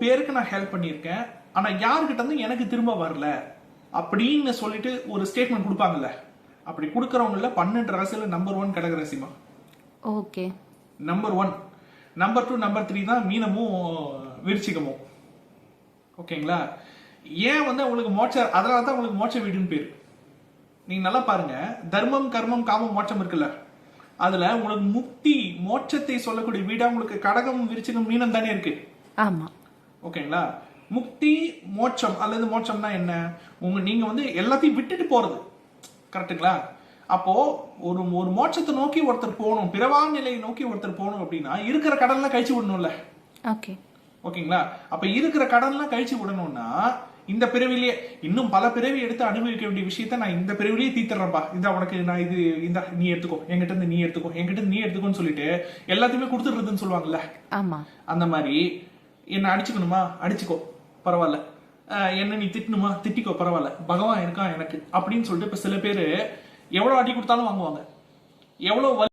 பேருக்கு நான் ஹெல்ப் பண்ணியிருக்கேன். ஆனா யாருக்கிட்ட இருந்து எனக்கு திரும்ப வரல? அப்படின்னு சொல்லிட்டு ஒரு ஸ்டேட்மெண்ட் கொடுப்பாங்கல்ல. அப்படி கொடுக்கறவங்கள பன்னெண்டு ராசியில number one கடகராசிமா okay. Number one number two number three தான் மீனமும் விருச்சிகமும். ஓகேங்களா? ஏன் வந்து உங்களுக்கு மோட்ச அதனால தான் உங்களுக்கு மோட்ச வீடுன்னு பேரு. நீங்க நல்லா பாருங்க. தர்மம் கர்மம் காமம் மோட்சம் இருக்குல்ல. அதுல உங்களுக்கு முக்தி மோட்சத்தை சொல்லக்கூடிய வீடா உங்களுக்கு கடகம் விருச்சிகம் மீனம் தானே இருக்கு. ஆமா. ஓகேங்களா? முக்தி மோட்சம். அல்லது மோட்சம்னா என்ன? உங்க நீங்க வந்து எல்லாத்தையும் விட்டுட்டு போறது. கரெக்ட்டுங்களா? அப்போ ஒரு ஒரு மோட்சத்தை நோக்கி ஒருத்தர் போகணும் பிறவா நிலையை நோக்கி ஒருத்தர் போகணும் அப்படின்னா இருக்கிற கடன்லாம் கழிச்சு விடணும்ல. ஓகே. ஓகேங்களா? அப்ப இருக்கிற கடன்லாம் கழிச்சு விடணும்னா இந்த பிறவிலேயே இன்னும் பல பிறவி எடுத்து அனுபவிக்க வேண்டிய விஷயத்த நான் இந்த பிறவிலேயே தீத்துறேன்ப்பா இந்த உனக்கு நான் இது இந்த நீ எடுத்துக்கோ. என்கிட்ட இருந்து நீ எடுத்துக்கோ. என்கிட்ட இருந்து நீ எடுத்துக்கோன்னு சொல்லிட்டு எல்லாத்தையுமே கொடுத்துடுறதுன்னு சொல்லுவாங்கல்ல? ஆமா. அந்த மாதிரி என்னை அடிச்சுக்கணுமா? அடிச்சுக்கோ. பரவாயில்ல. என்ன நீ திட்டணுமா? திட்டிக்கோ. பரவாயில்ல. பகவான் இருக்கான் எனக்கு? அப்படின்னு சொல்லிட்டு இப்போ சில பேர் எவ்வளவு அடி கொடுத்தாலும் வாங்குவாங்க. எவ்வளவு